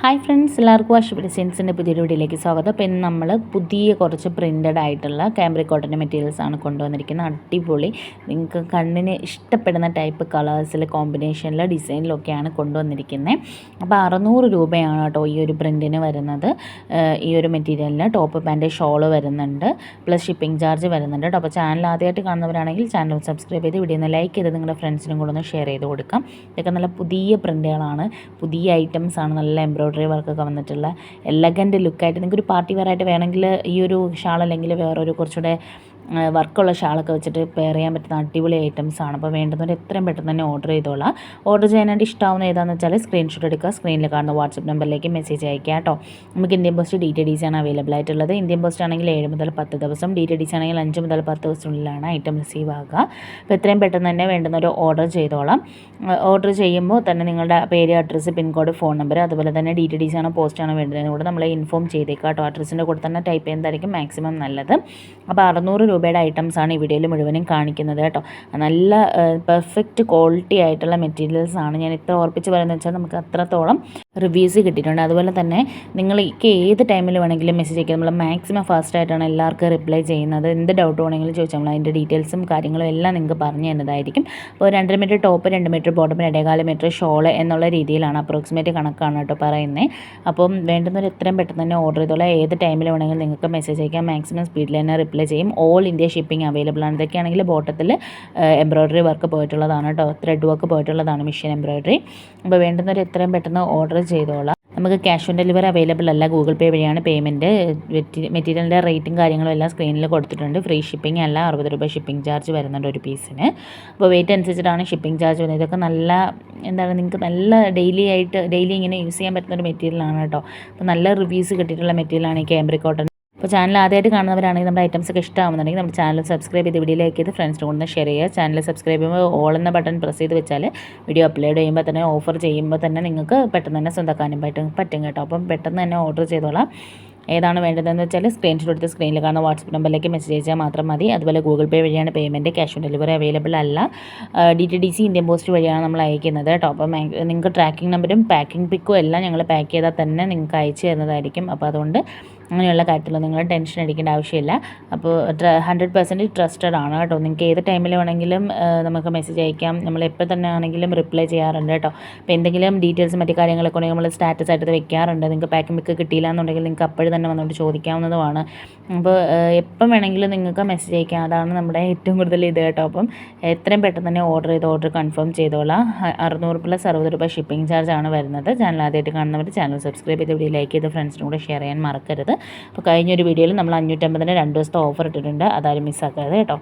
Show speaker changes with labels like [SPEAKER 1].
[SPEAKER 1] Hi friends എല്ലാവർക്കും വാഷ് സെൻസിന്റെ പുതിയൊരു വീഡിയോയിലേക്ക് സ്വാഗതം. അപ്പോൾ ഇന്ന് നമ്മൾ പുതിയ കുറച്ച് പ്രിന്റഡ് ആയിട്ടുള്ള ക്യാമ്പ്രി കോട്ടന്റെ മെറ്റീരിയൽസ് ആണ് കൊണ്ടുവന്നിരിക്കുന്നത്. അടിപൊളി. നിങ്ങൾക്ക് കണ്ണിന് ഇഷ്ടപ്പെടുന്ന ടൈപ്പ് കളേഴ്സിൽ കോമ്പിനേഷനിൽ ഡിസൈനിലൊക്കെയാണ് കൊണ്ടുവന്നിരിക്കുന്നത്. അപ്പോൾ അറുന്നൂറ് രൂപയാണ് കേട്ടോ ഈ ഒരു പ്രിന്റിന് വരുന്നത്. ഈ ഒരു മെറ്റീരിയലിന് ടോപ്പ് പാന്റ് ഷോൾ വരുന്നുണ്ട്. പ്ലസ് ഷിപ്പിംഗ് ചാർജ് വരുന്നുണ്ട് കേട്ടോ. അപ്പോൾ ചാനൽ ആദ്യമായിട്ട് കാണുന്നവരാണെങ്കിൽ ചാനൽ സബ്സ്ക്രൈബ് ചെയ്ത് വീഡിയോ ഒന്ന് ലൈക്ക് ചെയ്ത് നിങ്ങളുടെ ഫ്രണ്ട്സിനും കൂടെ ഒന്ന് ഷെയർ ചെയ്ത് കൊടുക്കാം. ഇതൊക്കെ നല്ല പുതിയ പ്രിന്റുകളാണ് പുതിയ ഐറ്റംസ് ആണ് നല്ല എംബ്രോയ്ഡറി വർക്കൊക്കെ വന്നിട്ടുള്ള എലഗന്റ് ലുക്കായിട്ട് നിങ്ങൾക്കൊരു പാർട്ടി വെയർ ആയിട്ട് വേണമെങ്കിൽ ഈ ഒരു ഷാൾ അല്ലെങ്കിൽ വേറൊരു കുറച്ചുകൂടെ വർക്കുള്ള ഷാളൊക്കെ വെച്ചിട്ട് പെയർ ചെയ്യാൻ പറ്റുന്ന അടിപൊളി ഐറ്റംസ് ആണ്. അപ്പോൾ വേണ്ടുന്നവർ എത്രയും പെട്ടെന്ന് തന്നെ ഓർഡർ ചെയ്തോളാം. ഓർഡർ ചെയ്യാനായിട്ട് ഇഷ്ടമാവുന്ന ഏതാണെന്ന് വെച്ചാൽ സ്ക്രീൻഷോട്ട് എടുക്കുക. സ്ക്രീനിൽ കാണുന്ന വാട്സപ്പ് നമ്പറിലേക്ക് മെസ്സേജ് അയക്കുക കേട്ടോ. നമുക്ക് Indian post D T D C ആണ് അവൈലബിൾ ആയിട്ടുള്ളത്. ഇന്ത്യൻ പോസ്റ്റ് ആണെങ്കിൽ ഏഴ് മുതൽ പത്ത് ദിവസം ഡി ടി ഡി സി ആണെങ്കിൽ അഞ്ച് മുതൽ പത്ത് ദിവസത്തിനുള്ളിലാണ് ഐറ്റം റിസീവ് ആകുക. അപ്പോൾ എത്രയും പെട്ടെന്ന് തന്നെ വേണ്ടുന്നവർ ഓർഡർ ചെയ്തോളാം. ഓർഡർ ചെയ്യുമ്പോൾ തന്നെ നിങ്ങളുടെ പേര് അഡ്രസ്സ് പിൻകോഡ് ഫോൺ നമ്പർ അതുപോലെ തന്നെ ഡി ടി ഡി സി ആണോ പോസ്റ്റ് ആണോ വേണ്ടതെന്ന് കൂടെ നമ്മളെ ഇൻഫോം ചെയ്തേക്കാം കേട്ടോ. അഡ്രസ്സിന്റെ കൂടെ തന്നെ ടൈപ്പ് ചെയ്യുന്നതായിരിക്കും മാക്സിമം നല്ലത്. അപ്പോൾ അറുന്നൂറ് രൂപയുടെ ഐറ്റംസ് ആണ് ഈ വീഡിയോയിൽ മുഴുവനും കാണിക്കുന്നത് കേട്ടോ. നല്ല പെർഫെക്റ്റ് ക്വാളിറ്റി ആയിട്ടുള്ള മെറ്റീരിയൽസാണ് ഞാൻ ഇത്ര ഓർപ്പിച്ച് പറയുന്നത് വെച്ചാൽ നമുക്ക് അത്രത്തോളം റിവ്യൂസ് കിട്ടിയിട്ടുണ്ട്. അതുപോലെ തന്നെ നിങ്ങൾക്ക് ഏത് ടൈമിൽ വേണമെങ്കിലും മെസ്സേജ് അയക്കുക നമ്മൾ മാക്സിമം ഫാസ്റ്റ് ആയിട്ടാണ് എല്ലാവർക്കും റിപ്ലൈ ചെയ്യുന്നത്. എന്ത് ഡൗട്ട് വേണമെങ്കിലും ചോദിച്ചാൽ നമ്മൾ അതിന്റെ ഡീറ്റെയിൽസും കാര്യങ്ങളും എല്ലാം നിങ്ങൾക്ക് പറഞ്ഞു തന്നതായിരിക്കും അപ്പോൾ രണ്ടര മീറ്റർ ടോപ്പ് രണ്ട് മീറ്റർ ബോട്ടം രണ്ടേകാൽ മീറ്റർ ഷോൾ എന്നുള്ള രീതിയിലാണ് അപ്രോക്സിമേറ്റ് കണക്കാണ് കേട്ടോ പറയുന്നത് അപ്പം വേണ്ടുന്നവർ എത്രയും പെട്ടെന്ന് തന്നെ ഓർഡർ ചെയ്തോളാം. ഏത് ടൈമിൽ വേണമെങ്കിലും നിങ്ങൾക്ക് മെസ്സേജ് അയക്കാം. മാക്സിമം സ്പീഡിൽ തന്നെ റിപ്ലൈ ചെയ്യും. ഓൾ ഇന്ത്യ ഷിപ്പിംഗ് അവൈലബിൾ ആണ്. ഇതൊക്കെയാണെങ്കിൽ ബോട്ടത്തിൽ എംബ്രോയ്ഡറി വർക്ക് പോയിട്ടുള്ളതാണ് കേട്ടോ. ത്രെഡ് വർക്ക് പോയിട്ടുള്ളതാണ് മെഷീൻ എംബ്രോയ്ഡറി അപ്പോൾ വേണ്ടുന്നവർ എത്രയും പെട്ടെന്ന് ഓർഡർ ചെയ്തോളാം. നമുക്ക് ക്യാഷ് ഓൺ ഡെലിവറി അവൈലബിൾ അല്ല ഗൂഗിൾ പേ വഴിയാണ് പേയ്മെന്റ് മെറ്റീരിയലിന്റെ റേറ്റും കാര്യങ്ങളും എല്ലാം സ്ക്രീനിൽ കൊടുത്തിട്ടുണ്ട്. ഫ്രീ ഷിപ്പിംഗ് അല്ല അറുപത് രൂപ ഷിപ്പിംഗ് ചാർജ് വരുന്നുണ്ട് ഒരു പീസിന് അപ്പോൾ വെയിറ്റ് അനുസരിച്ചിട്ടാണ് ഷിപ്പിംഗ് ചാർജ് വരുന്നത്. ഇതൊക്കെ നല്ല എന്താണ് നിങ്ങൾക്ക് നല്ല ഡെയിലി ആയിട്ട് ഡെയിലി ഇങ്ങനെ യൂസ് ചെയ്യാൻ പറ്റുന്ന ഒരു മെറ്റീരിയലാണ് കേട്ടോ. അപ്പോൾ നല്ല റിവ്യൂസ് കിട്ടിയിട്ടുള്ള മെറ്റീരിയലാണ് ഈ ക്യാമ്പ്രി കോട്ടൺ അപ്പോൾ ചാനൽ ആദ്യമായിട്ട് കാണുന്നവരാണെങ്കിൽ നമ്മുടെ ഐറ്റംസ് ഒക്കെ ഇഷ്ടമാകുന്നുണ്ടെങ്കിൽ നമ്മുടെ ചാനൽ സബ്സ്ക്രൈബ് ചെയ്ത് വീഡിയോ ലൈക്ക് ചെയ്ത് ഫ്രണ്ട്സിന് കൂടുതൽ ഷെയർ ചെയ്യുക. ചാനൽ സബ്സ്ക്രൈബ് ചെയ്യുമ്പോൾ ഓൾ എന്ന ബട്ടൺ പ്രസ് ചെയ്ത് വെച്ചാൽ വീഡിയോ അപ്ലോഡ് ചെയ്യുമ്പോൾ തന്നെ ഓഫർ ചെയ്യുമ്പോൾ തന്നെ നിങ്ങൾക്ക് പെട്ടെന്ന് തന്നെ സ്വന്തക്കാനും പറ്റും പറ്റും കേട്ടോ. അപ്പം പെട്ടെന്ന് തന്നെ ഓർഡർ ചെയ്തോളാം. ഏതാണ് വേണ്ടതെന്ന് വെച്ചാൽ സ്ക്രീൻഷോട്ട് എടുത്ത് സ്ക്രീനിൽ കാണുന്ന വാട്സപ്പ് നമ്പറിലേക്ക് മെസ്സേജ് അയച്ചാൽ മാത്രം മതി. അതുപോലെ ഗൂഗിൾ പേ വഴിയാണ് payment cash on delivery available അല്ല. D T D C Indian post വഴിയാണ് നമ്മൾ അയക്കുന്നത് കേട്ടോ. അപ്പം നിങ്ങൾക്ക് ട്രാക്കിംഗ് നമ്പറും പാക്കിംഗ് പിക്കും എല്ലാം ഞങ്ങൾ പാക്ക് ചെയ്താൽ തന്നെ നിങ്ങൾക്ക് അയച്ചു തരുന്നതായിരിക്കും. അപ്പോൾ അതുകൊണ്ട് അങ്ങനെയുള്ള കാര്യത്തിൽ നിങ്ങൾ ടെൻഷൻ അടിക്കേണ്ട ആവശ്യമില്ല. അപ്പോൾ ഹൺഡ്രഡ് പെർസെന്റേജ് ട്രസ്റ്റഡ് ആണ് കേട്ടോ. നിങ്ങൾക്ക് ഏത് ടൈമിൽ വേണമെങ്കിലും നമുക്ക് മെസ്സേജ് അയക്കാം. നമ്മൾ എപ്പോൾ തന്നെ ആണെങ്കിലും റിപ്ലൈ ചെയ്യാറുണ്ട് കേട്ടോ. അപ്പോൾ എന്തെങ്കിലും ഡീറ്റെയിൽസ് മറ്റു കാര്യങ്ങളൊക്കെ ഉണ്ടെങ്കിൽ നമ്മൾ സ്റ്റാറ്റസ് ആയിട്ട് വെക്കാറുണ്ട്. നിങ്ങൾക്ക് പാക്കിംഗ് മിക്ക് കിട്ടിയില്ല എന്നുണ്ടെങ്കിൽ നിങ്ങൾക്ക് അപ്പോഴും തന്നെ വന്നുകൊണ്ട് ചോദിക്കാവുന്നതുമാണ്. അപ്പോൾ എപ്പം വേണമെങ്കിലും നിങ്ങൾക്ക് മെസ്സേജ് അയക്കാം. അതാണ് നമ്മുടെ ഏറ്റവും കൂടുതൽ ഇത് കേട്ടോ. അപ്പം എത്രയും പെട്ടെന്ന് തന്നെ ഓർഡർ ചെയ്ത് ഓർഡർ കൺഫേം ചെയ്തോളാം. അറുന്നൂറ് പ്ലസ് അറുപത് രൂപ ഷിപ്പിംഗ് ചാർജ് ആണ് വരുന്നത്. ചാനൽ ആദ്യമായിട്ട് കാണുന്നവർ ചാനൽ സബ്സ്ക്രൈബ് ചെയ്ത് വീഡിയോ ലൈക്ക് ചെയ്ത് ഫ്രണ്ട്സിനും കൂടെ ഷെയർ ചെയ്യാൻ മറക്കരുത്. അപ്പോൾ കഴിഞ്ഞൊരു വീഡിയോയിൽ നമ്മൾ അഞ്ഞൂറ്റമ്പതിന് രണ്ട് ദിവസത്തെ ഓഫർ ഇട്ടിട്ടുണ്ട്. അതാരും മിസ്സാക്കരുത് കേട്ടോ.